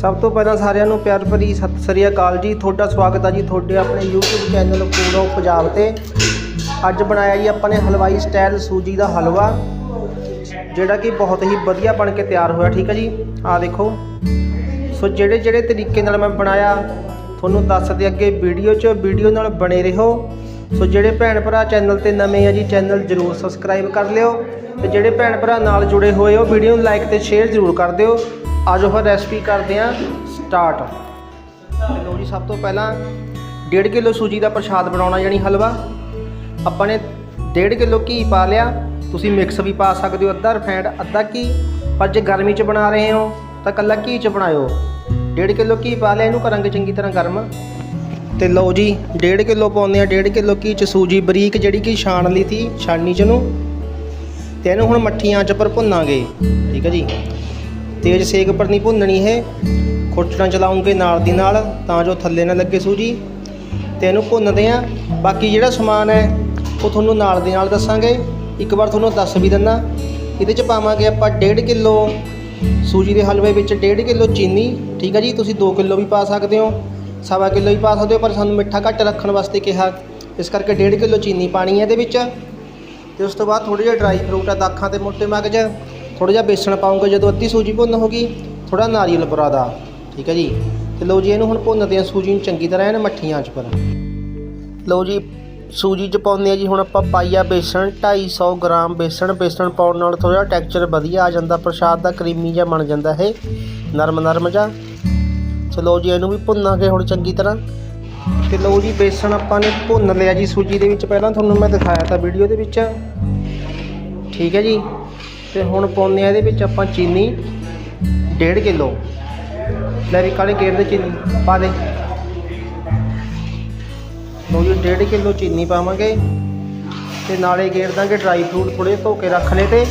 ਸਭ ਤੋਂ ਪਹਿਲਾਂ ਸਾਰਿਆਂ ਨੂੰ ਪਿਆਰ ਭਰੀ ਸਤਿ ਸ੍ਰੀ ਅਕਾਲ ਜੀ। ਤੁਹਾਡਾ ਸਵਾਗਤ ਹੈ ਜੀ ਤੁਹਾਡੇ ਆਪਣੇ YouTube ਚੈਨਲ ਪੂਰੋ ਪੰਜਾਬ ਤੇ। ਅੱਜ ਬਣਾਇਆ ਜੀ ਆਪਾਂ ਨੇ ਹਲਵਾਈ ਸਟਾਈਲ ਸੂਜੀ ਦਾ ਹਲਵਾ, ਜਿਹੜਾ ਕਿ ਬਹੁਤ ਹੀ ਵਧੀਆ ਬਣ ਕੇ ਤਿਆਰ ਹੋਇਆ, ਠੀਕ ਹੈ ਜੀ? ਆਹ ਦੇਖੋ। ਸੋ ਜਿਹੜੇ ਜਿਹੜੇ ਤਰੀਕੇ ਨਾਲ ਮੈਂ ਬਣਾਇਆ, ਤੁਹਾਨੂੰ ਦੱਸਦੇ ਅੱਗੇ ਵੀਡੀਓ 'ਚ, ਵੀਡੀਓ ਨਾਲ ਬਣੇ ਰਹੋ। ਸੋ ਜਿਹੜੇ ਭੈਣ ਭਰਾ ਚੈਨਲ ਤੇ ਨਵੇਂ ਆ ਜੀ ਚੈਨਲ ਜਰੂਰ ਸਬਸਕ੍ਰਾਈਬ ਕਰ ਲਿਓ। ਤੇ ਜਿਹੜੇ ਭੈਣ ਭਰਾ ਨਾਲ ਜੁੜੇ ਹੋਏ ਹੋ, ਵੀਡੀਓ ਨੂੰ ਲਾਈਕ ਤੇ ਸ਼ੇਅਰ ਜਰੂਰ ਕਰ ਦਿਓ। ਅੱਜ ਉਹ ਰੈਸਪੀ ਕਰਦੇ ਆ ਸਟਾਰਟ ਤੇ ਲਓ ਜੀ, ਸਭ ਤੋਂ ਪਹਿਲਾਂ 1.5 ਕਿਲੋ ਸੂਜੀ ਦਾ ਪ੍ਰਸ਼ਾਦ ਬਣਾਉਣਾ, ਯਾਨੀ ਹਲਵਾ। ਆਪਾਂ ਨੇ 1.5 ਕਿਲੋ ਘੀ ਪਾ ਲਿਆ। ਤੁਸੀਂ ਮਿਕਸ ਵੀ ਪਾ ਸਕਦੇ ਹੋ, ਅੱਧਾ ਰਿਫਾਈਂਡ ਅੱਧਾ ਘੀ। ਪਰ ਜੇ ਗਰਮੀ 'ਚ ਬਣਾ ਰਹੇ ਹੋ, ਤਾਂ ਕੱਲਾ ਘੀ 'ਚ ਬਣਾਇਓ। 1.5 ਕਿਲੋ ਘੀ ਪਾ ਲਿਆ, ਇਹਨੂੰ ਕਰਾਂਗੇ ਚੰਗੀ ਤਰ੍ਹਾਂ ਗਰਮ। ਤੇ ਲਓ ਜੀ 1.5 ਕਿਲੋ ਪਾਉਂਦੇ ਆ 1.5 ਕਿਲੋ ਘੀ 'ਚ ਸੂਜੀ ਬਰੀਕ ਜਿਹੜੀ ਕਿ ਛਾਣ ਲਈ ਤੀ ਛਾਣਨੀ 'ਚ ਨੂੰ ਤੇ ਇਹਨੂੰ ਹੁਣ ਮੱਠੀਆਂ 'ਚ ਪਰ ਭੁੰਨਾਂਗੇ। ਠੀਕ ਹੈ ਜੀ। ਤੇਜ਼ ਸੇਕ ਪਰ ਨਹੀਂ ਭੁੰਨਣੀ ਇਹ। ਖੁਰਚਣਾ ਚਲਾਉਂਗੇ ਨਾਲ ਦੀ ਨਾਲ, ਤਾਂ ਜੋ ਥੱਲੇ ਨਾ ਲੱਗੇ ਸੂਜੀ। ਤੇ ਇਹਨੂੰ ਭੁੰਨਦੇ ਆ ਬਾਕੀ ਜਿਹੜਾ ਸਮਾਨ ਹੈ, ਉਹ ਤੁਹਾਨੂੰ ਨਾਲ ਦੀ ਨਾਲ ਦੱਸਾਂਗੇ। ਇੱਕ ਵਾਰ ਤੁਹਾਨੂੰ ਦੱਸ ਵੀ ਦਿੰਦਾ। ਇਹਦੇ 'ਚ ਪਾਵਾਂਗੇ ਆਪਾਂ 1.5 ਕਿਲੋ ਸੂਜੀ ਦੇ ਹਲਵੇ ਵਿੱਚ 1.5 ਕਿਲੋ ਚੀਨੀ। ਠੀਕ ਹੈ ਜੀ, ਤੁਸੀਂ 2 ਕਿਲੋ ਵੀ ਪਾ ਸਕਦੇ ਹੋ। ਸਵਾ ਕਿਲੋ ਵੀ ਪਾ ਸਕਦੇ ਹੋ, ਪਰ ਸਾਨੂੰ ਮਿੱਠਾ ਘੱਟ ਰੱਖਣ ਵਾਸਤੇ ਕਿਹਾ। ਇਸ ਕਰਕੇ 1.5 ਕਿਲੋ ਚੀਨੀ ਪਾਣੀ ਹੈ ਇਹਦੇ ਵਿੱਚ। ਤੇ ਉਸ ਤੋਂ ਬਾਅਦ ਥੋੜ੍ਹੇ ਜਿਹਾ ਡਰਾਈ ਫਰੂਟ ਆ, ਦਾਖਾਂ ਤੇ ਮੋਟੇ ਮਗਜ। ਥੋੜ੍ਹਾ ਜਿਹਾ ਬੇਸਣ ਪਾਉਂਗੇ, ਜਦੋਂ ਅੱਧੀ ਸੂਜੀ ਭੁੰਨ ਹੋ ਗਈ ਥੋੜਾ ਨਾਰੀਅਲ ਬੁਰਾਦਾ ਠੀਕ ਹੈ ਜੀ। ਤੇ ਲਓ ਜੀ, ਇਹਨੂੰ ਹੁਣ ਭੁੰਨਦੇ ਆ ਸੂਜੀ ਨੂੰ ਚੰਗੀ ਤਰ੍ਹਾਂ ਇਹਨੇ ਮੱਠੀਆਂ 'ਚ ਪਰ। ਲਓ ਜੀ, ਸੂਜੀ 'ਚ ਪਾਉਂਦੇ ਆ ਜੀ, ਹੁਣ ਆਪਾਂ ਪਾਈਆ ਬੇਸਣ 250 ਗ੍ਰਾਮ ਬੇਸਣ ਬੇਸਣ ਪਾਉਣ ਨਾਲ ਥੋੜਾ ਟੈਕਸਚਰ ਵਧੀਆ ਆ ਜਾਂਦਾ, ਪ੍ਰਸ਼ਾਦ ਦਾ ਕਰੀਮੀ ਜਿਹਾ ਬਣ ਜਾਂਦਾ ਇਹ ਨਰਮ ਨਰਮ ਜਿਹਾ ਚਲੋ ਜੀ, ਇਹਨੂੰ ਵੀ ਭੁੰਨਾਂਗੇ ਹੁਣ ਚੰਗੀ ਤਰ੍ਹਾਂ। ਤੇ ਲਓ ਜੀ, ਬੇਸਣ ਆਪਾਂ ਨੇ ਭੁੰਨ ਲਿਆ ਜੀ, ਸੂਜੀ ਦੇ ਵਿੱਚ। ਪਹਿਲਾਂ ਤੁਹਾਨੂੰ ਮੈਂ ਦਿਖਾਇਆ ਤਾਂ ਵੀਡੀਓ ਦੇ ਵਿੱਚ। ਠੀਕ ਹੈ ਜੀ। ਤੇ ਹੁਣ ਪਾਉਂਦੇ ਆ ਇਹਦੇ ਵਿੱਚ ਆਪਾਂ ਚੀਨੀ 1.5 ਕਿਲੋ। ਲੈ ਵੀ ਕਾਲੇ ਗੇਰ ਦੇ ਚੀਨੀ ਪਾ ਦੇ। ਲਓ ਜੀ 1.5 ਕਿਲੋ ਚੀਨੀ ਪਾਵਾਂਗੇ। ਤੇ ਨਾਲੇ ਗੇੜ ਦਾਂਗੇ ਡਰਾਈ ਫਰੂਟ ਥੋੜੇ ਧੋ ਕੇ ਰੱਖ ਲਏ ਤੇ।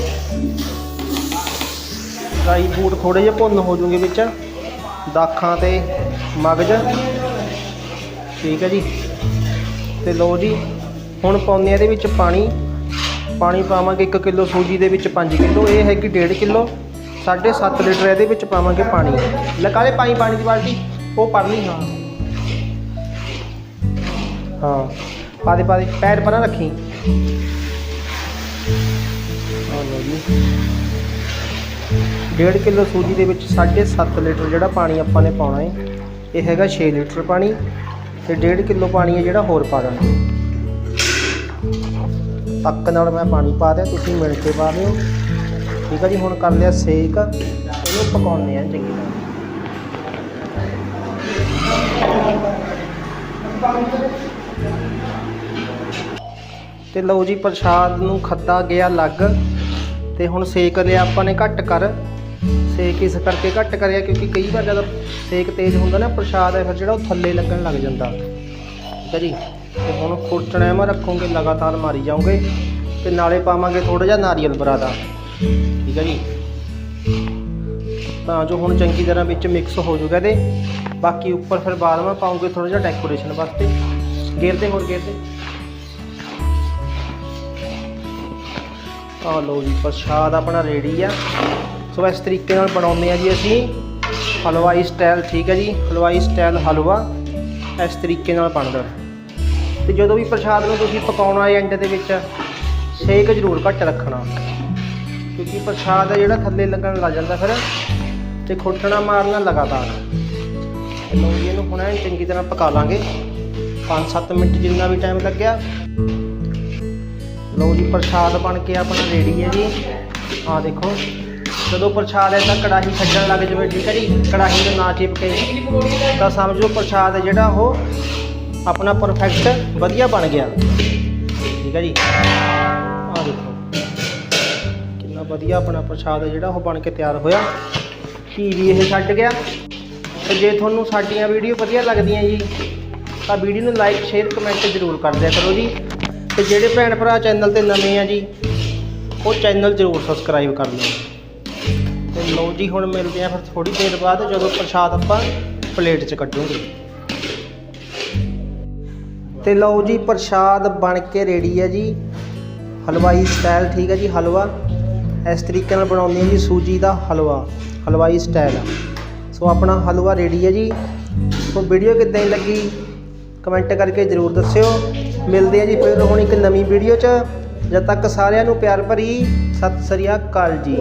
ਡਰਾਈ ਫਰੂਟ ਥੋੜੇ ਜਿਹਾ ਭੁੰਨ ਹੋ ਜੂਗੇ ਵਿੱਚ। ਦਾਖਾਂ ਤੇ ਮਗਜ। ਠੀਕ ਹੈ ਜੀ। ਤੇ ਲਓ ਜੀ, ਹੁਣ ਪਾਉਂਦੇ ਆ ਇਹਦੇ ਵਿੱਚ ਪਾਣੀ। ਪਾਣੀ ਪਾਵਾਂਗੇ 1 ਕਿਲੋ ਸੂਜੀ ਦੇ ਵਿੱਚ 5 ਕਿਲੋ, ਇਹ ਹੈਗੀ 1.5 ਕਿਲੋ। 7.5 ਲੀਟਰ ਇਹਦੇ ਵਿੱਚ ਪਾਵਾਂਗੇ ਪਾਣੀ। ਲਕਾਲੇ ਪਾਈ ਪਾਣੀ ਦੀ ਬਾਲਟੀ, ਉਹ ਪੜ ਲਈ, ਹਾਂ। ਹਾਂ, ਪਾ ਦੇ ਪਾ ਦੇ, ਪੈਰ ਪਰਾਂ ਰੱਖੀ। ਹਾਂ ਲਓ ਜੀ। 1.5 ਕਿਲੋ ਸੂਜੀ ਦੇ ਵਿੱਚ 7.5 ਲੀਟਰ ਜਿਹੜਾ ਪਾਣੀ ਆਪਾਂ ਨੇ ਪਾਉਣਾ ਹੈ ਇਹ ਹੈਗਾ 6 ਲੀਟਰ ਪਾਣੀ ਤੇ 1.5 ਕਿਲੋ ਪਾਣੀ ਹੈ ਜਿਹੜਾ ਹੋਰ ਪਾ ਦੇਣਾ। ਤੱਕ ਨਾਲ ਮੈਂ ਪਾਣੀ ਪਾ ਦਿਆ, ਤੁਸੀਂ ਮਿਲ ਕੇ ਪਾ ਦਿਓ। ਠੀਕ ਆ ਜੀ, ਹੁਣ ਕਰ ਲਿਆ ਸੇਕ। ਇਹਨੂੰ ਪਕਾਉਣੇ ਆ ਚੰਗੀ ਤਰ੍ਹਾਂ। ਤੇ ਲਓ ਜੀ, ਪ੍ਰਸ਼ਾਦ ਨੂੰ ਖੱਦਾ ਗਿਆ ਲੱਗ ਤੇ ਹੁਣ ਸੇਕ ਲਿਆ ਆਪਾਂ ਨੇ ਘੱਟ ਕਰ। ਸੇਕ ਇਸ ਕਰਕੇ ਘੱਟ ਕਰਿਆ ਕਿਉਂਕਿ ਕਈ ਵਾਰ ਜਦੋਂ ਸੇਕ ਤੇਜ਼ ਹੁੰਦਾ ਨਾ, ਪ੍ਰਸ਼ਾਦ ਹੈ ਫਿਰ ਜਿਹੜਾ ਉਹ ਥੱਲੇ ਲੱਗਣ ਲੱਗ ਜਾਂਦਾ। ਠੀਕ ਹੈ ਜੀ। ਤੇ ਹੁਣ ਖੁਰਚਣਾ ਮੈਂ ਰੱਖੋਗੇ, ਲਗਾਤਾਰ ਮਾਰੀ ਜਾਓਗੇ ਤੇ ਨਾਲੇ ਪਾਵਾਂਗੇ ਥੋੜਾ ਜਿਹਾ ਨਾਰੀਅਲ ਬਰਾਦਾ ਠੀਕ ਹੈ ਜੀ? ਤਾਂ ਜੋ ਹੁਣ ਚੰਗੀ ਤਰ੍ਹਾਂ ਵਿੱਚ ਮਿਕਸ ਹੋ ਜਾਊਗਾ ਤੇ ਬਾਕੀ ਉੱਪਰ ਫਿਰ ਬਾਅਦ ਵਿੱਚ ਪਾਉਂਗੇ ਥੋੜਾ ਜਿਹਾ ਡੈਕੋਰੇਸ਼ਨ ਵਾਸਤੇ। ਗੇਰਦੇ ਹੋਰ ਗੇਰਦੇ? ਆ ਲਓ ਜੀ, ਪ੍ਰਸ਼ਾਦ ਆਪਣਾ ਰੈਡੀ ਆ। ਸੋ ਇਸ ਤਰੀਕੇ ਨਾਲ ਬਣਾਉਂਦੇ ਆ ਜੀ ਅਸੀਂ। ਹਲਵਾਈ ਸਟਾਈਲ ਠੀਕ ਹੈ ਜੀ? ਹਲਵਾਈ ਸਟਾਈਲ ਹਲਵਾ ਇਸ ਤਰੀਕੇ ਨਾਲ ਬਣਦਾ। ਤੇ ਜਦੋਂ ਵੀ ਪ੍ਰਸ਼ਾਦ ਨੂੰ ਤੁਸੀਂ ਪਕਾਉਣਾ ਹੈ ਐਂਡ ਦੇ ਵਿੱਚ, ਸੇਕ ਜ਼ਰੂਰ ਘੱਟ ਰੱਖਣਾ। ਕਿਉਂਕਿ ਪ੍ਰਸ਼ਾਦ ਹੈ ਜਿਹੜਾ ਥੱਲੇ ਲੱਗਣ ਲੱਗ ਜਾਂਦਾ ਫਿਰ ਤੇ ਖੁੱਟਣਾ ਮਾਰਨਾ ਲਗਾਤਾਰ। ਤੇ ਲਓ ਜੀ, ਇਹਨੂੰ ਹੁਣ ਚੰਗੀ ਤਰ੍ਹਾਂ ਪਕਾ ਲਾਂਗੇ। 5-7 ਮਿੰਟ ਜਿੰਨਾ ਵੀ ਟਾਈਮ ਲੱਗਿਆ। ਲਓ ਜੀ, ਪ੍ਰਸ਼ਾਦ ਬਣ ਕੇ ਆਪਣਾ ਰੈਡੀ ਹੈ ਜੀ। ਆਹ ਦੇਖੋ, ਜਦੋਂ ਪ੍ਰਸ਼ਾਦ ਹੈ ਤਾਂ ਕੜਾਹੀ ਛੱਡਣ ਲੱਗ ਜਾਵੇ, ਠੀਕ ਹੈ ਜੀ? ਕੜਾਹੀ ਨੂੰ ਨਾ ਚਿਪਕੇ। ਤਾਂ ਸਮਝੋ ਪ੍ਰਸ਼ਾਦ ਹੈ ਜਿਹੜਾ ਉਹ ਆਪਣਾ ਪਰਫੈਕਟ ਵਧੀਆ ਬਣ ਗਿਆ। ਠੀਕ ਹੈ ਜੀ। ਆਹ ਦੇਖੋ। ਕਿੰਨਾ ਵਧੀਆ ਆਪਣਾ ਪ੍ਰਸ਼ਾਦ ਹੈ ਜਿਹੜਾ ਉਹ ਬਣ ਕੇ ਤਿਆਰ ਹੋਇਆ। ਘੀ ਵੀ ਇਹ ਛੱਡ ਗਿਆ। ਤੇ ਜੇ ਤੁਹਾਨੂੰ ਸਾਡੀਆਂ ਵੀਡੀਓ ਵਧੀਆ ਲੱਗਦੀਆਂ ਜੀ, ਤਾਂ ਵੀਡੀਓ ਨੂੰ ਲਾਈਕ ਸ਼ੇਅਰ ਕਮੈਂਟ ਜ਼ਰੂਰ ਕਰ ਦਿਆ ਕਰੋ ਜੀ। ਤੇ ਜਿਹੜੇ ਭੈਣ ਭਰਾ ਚੈਨਲ ਤੇ ਨਵੇਂ ਆ ਜੀ, ਉਹ ਚੈਨਲ ਜ਼ਰੂਰ ਸਬਸਕ੍ਰਾਈਬ ਕਰ ਲਓ। ਤੇ ਲਓ ਜੀ, ਹੁਣ ਮਿਲਦੇ ਆ ਫਿਰ ਥੋੜੀ ਦੇਰ ਬਾਅਦ ਜਦੋਂ ਪ੍ਰਸ਼ਾਦ ਆਪਾਂ ਪਲੇਟ 'ਚ ਕੱਢੂਗੇ। ਤੇ ਲਓ ਜੀ ਪ੍ਰਸ਼ਾਦ ਬਣ ਕੇ ਰੈਡੀ ਹੈ ਜੀ। ਹਲਵਾਈ ਸਟਾਈਲ ਠੀਕ ਹੈ ਜੀ, ਹਲਵਾ। ਇਸ ਤਰੀਕੇ ਨਾਲ ਬਣਾਉਂਦੇ ਹਾਂ ਜੀ ਸੂਜੀ ਦਾ ਹਲਵਾ, ਹਲਵਾਈ ਸਟਾਈਲ ਸੋ ਆਪਣਾ ਹਲਵਾ ਰੈਡੀ ਹੈ ਜੀ। ਸੋ ਵੀਡੀਓ ਕਿੱਦਾਂ ਦੀ ਲੱਗੀ? ਕਮੈਂਟ ਕਰਕੇ ਜਰੂਰ ਦੱਸਿਓ। ਮਿਲਦੇ ਆ ਜੀ ਫਿਰ ਹੁਣ ਇੱਕ ਨਵੀਂ ਵੀਡੀਓ 'ਚ। ਜਦ ਤੱਕ ਸਾਰਿਆਂ ਨੂੰ ਪਿਆਰ ਭਰੀ, ਸਤਿ ਸ੍ਰੀ ਅਕਾਲ ਜੀ।